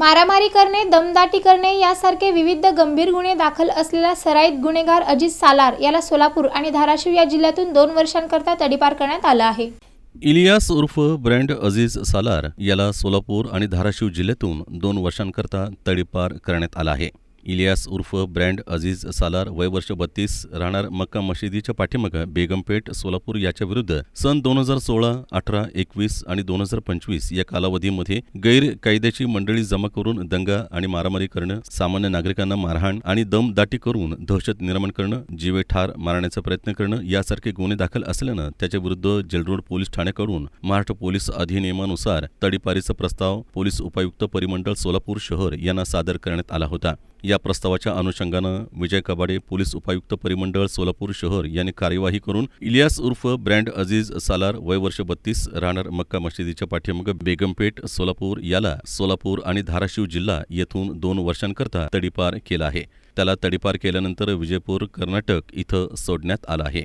मारामारी करणे दमदाटी करणे यासारखे विविध गंभीर गुन्हे दाखल असलेला सराईत गुन्हेगार अजित सालार याला सोलापूर आणि धाराशिव या जिल्ह्यातून दोन वर्षांकरता तडीपार करण्यात आलं आहे. इलियास उर्फ ब्रँड अझीज सालार याला सोलापूर आणि धाराशिव जिल्ह्यातून दोन वर्षांकरता तडीपार करण्यात आला आहे. इलियास उर्फ ब्रँड अजीज सालार वय वर्ष बत्तीस राहणार मक्का मशिदीच्या पाठीमागं बेगमपेठ सोलापूर याच्या विरुद्ध सन दोन हजार सोळा अठरा एकवीस आणि दोन हजार पंचवीस या कालावधीमध्ये गैरकायद्याची मंडळी जमा करून दंगा आणि मारामारी करणं सामान्य नागरिकांना मारहाण आणि दमदाटी करून दहशत निर्माण करणं जीवे ठार मारण्याचा प्रयत्न करणं यासारखे गुन्हे दाखल असल्यानं त्याच्याविरुद्ध जेलरोड पोलीस ठाण्याकडून महाराष्ट्र पोलीस अधिनियमानुसार तडीपारीचा प्रस्ताव पोलीस उपायुक्त परिमंडळ सोलापूर शहर यांना सादर करण्यात आला होता. या प्रस्तावाच्या अनुषंगानं विजय कबाडे पोलीस उपायुक्त परिमंडळ सोलापूर शहर यांनी कार्यवाही करून इलियास उर्फ ब्रँड अजीज सालार वय वर्ष बत्तीस राहणार मक्का मशिदीच्या पाठीमागं बेगमपेठ सोलापूर याला सोलापूर आणि धाराशिव जिल्हा येथून दोन वर्षांकरता तडीपार केला आहे. त्याला तडीपार केल्यानंतर विजयपूर कर्नाटक इथं सोडण्यात आलं आहे.